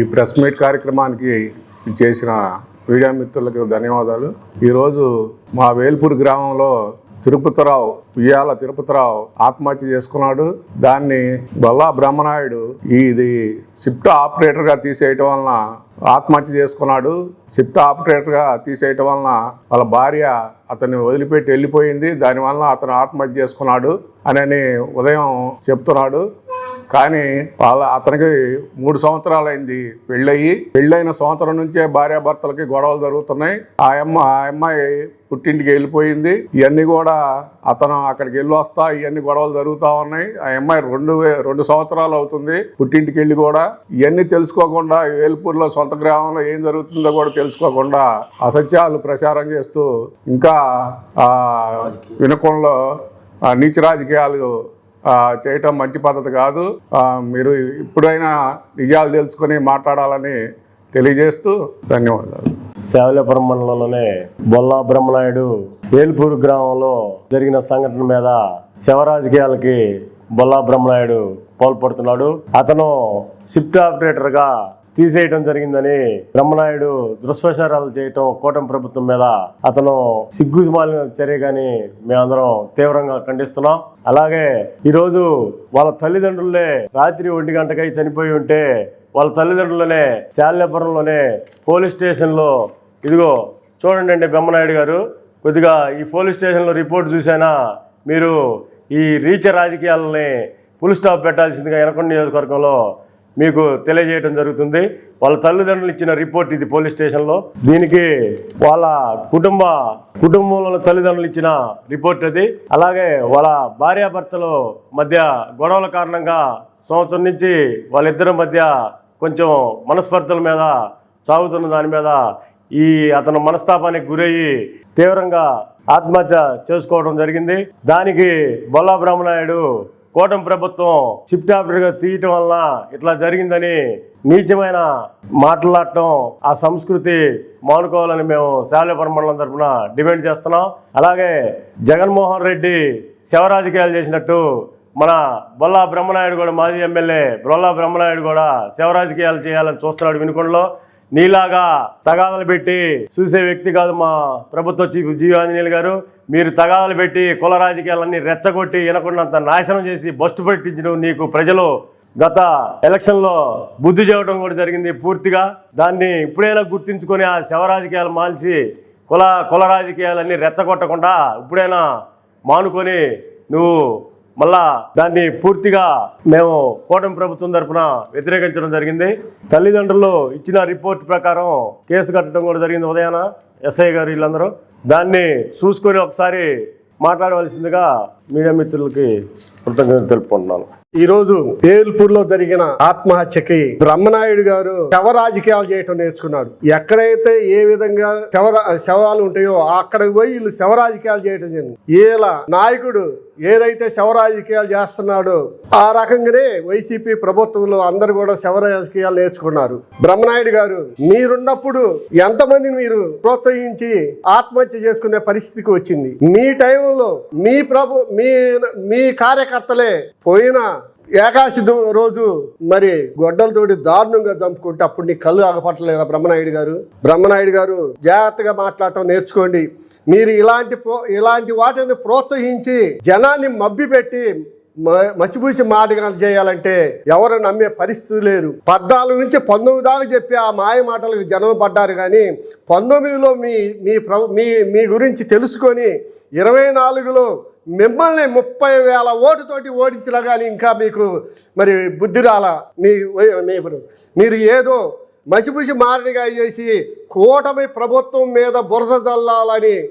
ఈ press meet కార్యక్రమానికి చేసిన మీడియా మిత్రులకు ధన్యవాదాలు. ఈరోజు మా వేల్పూర్ గ్రామంలో తిరుపతిరావు ఉయ్యాల తిరుపతిరావు ఆత్మహత్య చేసుకున్నాడు. దాన్ని బల్లా బ్రహ్మనాయుడు ఇది షిఫ్ట్ ఆపరేటర్గా తీసేయటం వలన ఆత్మహత్య చేసుకున్నాడు. షిఫ్ట్ ఆపరేటర్గా తీసేయటం వలన వాళ్ళ భార్య అతన్ని వదిలిపెట్టి వెళ్ళిపోయింది. దానివల్ల అతను ఆత్మహత్య చేసుకున్నాడు అని ఉదయం చెప్తున్నాడు. కానీ వాళ్ళ అతనికి మూడు సంవత్సరాలు అయింది పెళ్ళయి. పెళ్ళైన సంవత్సరం నుంచే భార్యాభర్తలకి గొడవలు జరుగుతున్నాయి. ఆ అమ్మ ఆ అమ్మాయి పుట్టింటికి వెళ్ళిపోయింది. ఇవన్నీ కూడా అతను అక్కడికి వెళ్ళి వస్తా ఇవన్నీ గొడవలు జరుగుతూ ఉన్నాయి. ఆ అమ్మాయి రెండు వే- రెండు సంవత్సరాలు అవుతుంది పుట్టింటికి వెళ్ళి కూడా. ఇవన్నీ తెలుసుకోకుండా వేల్పూర్లో సొంత గ్రామంలో ఏం జరుగుతుందో కూడా తెలుసుకోకుండా అసత్యాలు ప్రచారం చేస్తూ ఇంకా వినకుండా నీచ రాజకీయాలు చేయటం మంచి పద్ధతి కాదు. మీరు ఇప్పుడైనా నిజాలు తెలుసుకొని మాట్లాడాలని తెలియజేస్తూ ధన్యవాదాలు. శావలేపురం మండలంలోనే బొల్లా బ్రహ్మనాయుడు వేల్పూరు గ్రామంలో జరిగిన సంఘటన మీద శవ రాజకీయాలకి బొల్లా బ్రహ్మనాయుడు పాల్పడుతున్నాడు. అతను షిఫ్ట్ ఆపరేటర్గా తీసేయడం తీసేయటం జరిగిందని బ్రహ్మనాయుడు దుష్ప్రచారాలు చేయటం కూటమి ప్రభుత్వం మీద అతను సిగ్గుమాలిన చర్యగాని మేమందరం తీవ్రంగా ఖండిస్తున్నాం. అలాగే ఈరోజు వాళ్ళ తల్లిదండ్రులే రాత్రి ఒంటి గంటకై చనిపోయి ఉంటే వాళ్ళ తల్లిదండ్రులనే శాల్యపురంలోనే పోలీస్ స్టేషన్లో ఇదిగో చూడండి అండి బ్రహ్మనాయుడు గారు కొద్దిగా ఈ పోలీస్ స్టేషన్లో రిపోర్ట్ చూసైనా మీరు ఈ రీచ రాజకీయాలని పులి స్టాప్ పెట్టాల్సిందిగా ఎనకొండ నియోజకవర్గంలో మీకు తెలియజేయడం జరుగుతుంది. వాళ్ళ తల్లిదండ్రులు ఇచ్చిన రిపోర్ట్ ఇది పోలీస్ స్టేషన్లో. దీనికి వాళ్ళ కుటుంబ కుటుంబంలో తల్లిదండ్రులు ఇచ్చిన రిపోర్ట్ అది. అలాగే వాళ్ళ భార్యాభర్తల మధ్య గొడవల కారణంగా సంవత్సరం నుంచి వాళ్ళిద్దరి మధ్య కొంచెం మనస్పర్ధల మీద సాగుతున్న దాని మీద ఈ అతను మనస్తాపానికి గురయ్యి తీవ్రంగా ఆత్మహత్య చేసుకోవడం జరిగింది. దానికి బొల్లా బ్రహ్మనాయుడు కూటమి ప్రభుత్వం షిఫ్ట్ ఆపరేటర్గా తీయటం వలన ఇట్లా జరిగిందని నీచమైన మాట్లాడటం ఆ సంస్కృతి మానుకోవాలని మేము శావలేపురం మండలం తరఫున డిమాండ్ చేస్తున్నాం. అలాగే జగన్మోహన్ రెడ్డి శవ రాజకీయాలు చేసినట్టు మన బొల్లా బ్రహ్మనాయుడు కూడా మాజీ ఎమ్మెల్యే బొల్లా బ్రహ్మనాయుడు కూడా శవ రాజకీయాలు చేయాలని చూస్తున్నాడు వినుకొండలో. నీలాగా తగాదలు పెట్టి చూసే వ్యక్తి కాదు మా ప్రభుత్వ చీఫ్ జీవి ఆంజనేయులు గారు. మీరు తగాదాలు పెట్టి కుల రాజకీయాలన్నీ రెచ్చగొట్టి వినకుండంత నాశనం చేసి బస్టు పెట్టించిన నీకు ప్రజలు గత ఎలక్షన్లో బుద్ధి చేయడం కూడా జరిగింది పూర్తిగా. దాన్ని ఇప్పుడైనా గుర్తించుకొని ఆ శవ రాజకీయాలు మాల్చి కుల కుల రాజకీయాలన్నీ రెచ్చగొట్టకుండా ఇప్పుడైనా మానుకొని నువ్వు మళ్ళా దాన్ని పూర్తిగా మేము కూటమి ప్రభుత్వం తరఫున వ్యతిరేకించడం జరిగింది. తల్లిదండ్రులు ఇచ్చిన రిపోర్ట్ ప్రకారం కేసు కట్టడం కూడా జరిగింది ఉదయాన ఎస్ఐ గారు వీళ్ళందరూ. దాన్ని చూసుకొని ఒకసారి మాట్లాడవలసిందిగా మీడియా మిత్రులకి కృతజ్ఞతలు తెలుపుకుంటున్నాను. ఈ రోజు ఏల్పూర్లో జరిగిన ఆత్మహత్యకి బ్రహ్మనాయుడు గారు శవ రాజకీయాలు చేయటం నేర్చుకున్నాడు. ఎక్కడైతే ఏ విధంగా శవ శవాలు ఉంటాయో అక్కడికి పోయి వీళ్ళు శవ రాజకీయాలు చేయటం జరిగింది. వీళ్ళ నాయకుడు ఏదైతే శవ రాజకీయాలు చేస్తున్నాడో ఆ రకంగానే వైసీపీ ప్రభుత్వంలో అందరు కూడా శవ రాజకీయాలు నేర్చుకున్నారు. బ్రహ్మనాయుడు గారు మీరున్నప్పుడు ఎంతమందిని మీరు ప్రోత్సహించి ఆత్మహత్య చేసుకునే పరిస్థితికి వచ్చింది? మీ టైంలో మీ ప్రభు మీ మీ కార్యకర్తలే పోయిన ఏకాశి రోజు మరి గొడ్డలతోటి దారుణంగా చంపుకుంటే అప్పుడు నీ కళ్ళు ఆగపట్టలేదా బ్రహ్మనాయుడు గారు? బ్రహ్మనాయుడు గారు జాగ్రత్తగా మాట్లాడటం నేర్చుకోండి. మీరు ఇలాంటి ప్రో ఇలాంటి వాటిని ప్రోత్సహించి జనాన్ని మబ్బిపెట్టి మ- మసిపూసి మాటగాలు చేయాలంటే ఎవరు నమ్మే పరిస్థితి లేదు. పద్నాలుగు నుంచి పంతొమ్మిది దాకా చెప్పి ఆ మాయ మాటలకు జనం పడ్డారు కానీ పంతొమ్మిదిలో మీ మీ ప్ర- మీ మీ గురించి తెలుసుకొని ఇరవై నాలుగులో మిమ్మల్ని ముప్పై వేల ఓటుతోటి ఓడించినా కానీ ఇంకా మీకు మరి బుద్ధి రాలా? మీ మీ- మీరు ఏదో మసిపుసి మారడిగా చేసి కూటమి ప్రభుత్వం మీద బురద చల్లాలని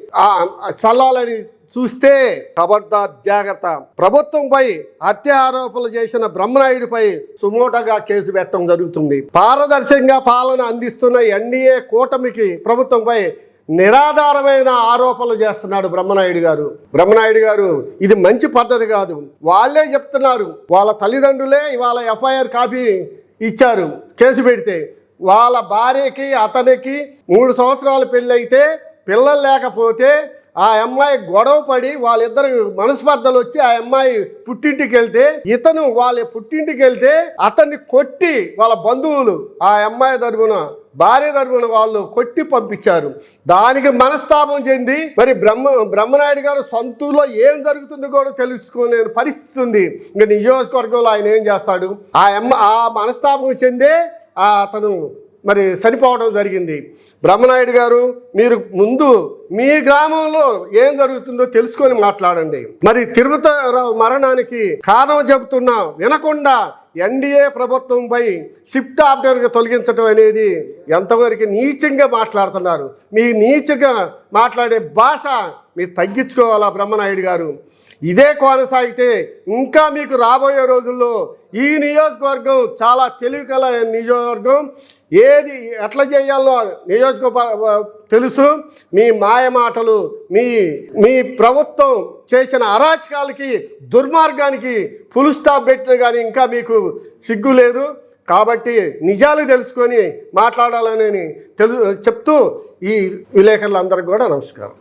చల్లాలని చూస్తే ఖబర్దార్ జాగ్రత్త. ప్రభుత్వంపై హత్య ఆరోపణలు చేసిన బ్రహ్మనాయుడిపై సుమోటగా కేసు పెట్టడం జరుగుతుంది. పారదర్శకంగా పాలన అందిస్తున్న ఎన్డీఏ కూటమికి ప్రభుత్వంపై నిరాధారమైన ఆరోపణలు చేస్తున్నాడు బ్రహ్మనాయుడు గారు. బ్రహ్మనాయుడు గారు ఇది మంచి పద్ధతి కాదు. వాళ్ళే చెప్తున్నారు. వాళ్ళ తల్లిదండ్రులే ఇవాళ ఎఫ్ఐఆర్ కాపీ ఇచ్చారు కేసు పెడితే. వాళ్ళ భార్యకి అతనికి మూడు సంవత్సరాలు పెళ్ళైతే పిల్లలు లేకపోతే ఆ అమ్మాయి గొడవ పడి వాళ్ళిద్దరు మనస్పర్ధలు వచ్చి ఆ అమ్మాయి పుట్టింటికి వెళ్తే ఇతను వాళ్ళ పుట్టింటికి వెళ్తే అతన్ని కొట్టి వాళ్ళ బంధువులు ఆ అమ్మాయి తరపున భార్య తరపున వాళ్ళు కొట్టి పంపించారు. దానికి మనస్తాపం చెంది మరి బ్రహ్మ బ్రహ్మనాయుడు గారు సొంతూరులో ఏం జరుగుతుందో కూడా తెలుసుకోలేని పరిస్థితి ఉంది. ఇంకా నియోజకవర్గంలో ఆయన ఏం చేస్తాడు? ఆ అమ్మ ఆ మనస్తాపం చెందే అతను మరి చనిపోవడం జరిగింది. బ్రహ్మనాయుడు గారు మీరు ముందు మీ గ్రామంలో ఏం జరుగుతుందో తెలుసుకొని మాట్లాడండి. మరి తిరుమతరావు మరణానికి కారణం చెబుతున్నా వినకుండా ఎన్డీఏ ప్రభుత్వంపై షిఫ్ట్ ఆర్డర్గా తొలగించడం అనేది ఎంతవరకు నీచంగా మాట్లాడుతున్నారు. మీ నీచంగా మాట్లాడే భాష మీరు తగ్గించుకోవాలా బ్రహ్మనాయుడు గారు? ఇదే కొనసాగితే ఇంకా మీకు రాబోయే రోజుల్లో ఈ నియోజకవర్గం చాలా తెలివి కల నియోజకవర్గం ఏది ఎట్లా చేయాలో నియోజకవర్గ తెలుసు. మీ మాయ మాటలు మీ మీ ప్రభుత్వం చేసిన అరాచకాలకి దుర్మార్గానికి ఫుల్ స్టాప్ పెట్టిన కానీ ఇంకా మీకు సిగ్గు లేదు. కాబట్టి నిజాలు తెలుసుకొని మాట్లాడాలని తెలు చెప్తూ ఈ విలేకరులందరికీ కూడా నమస్కారం.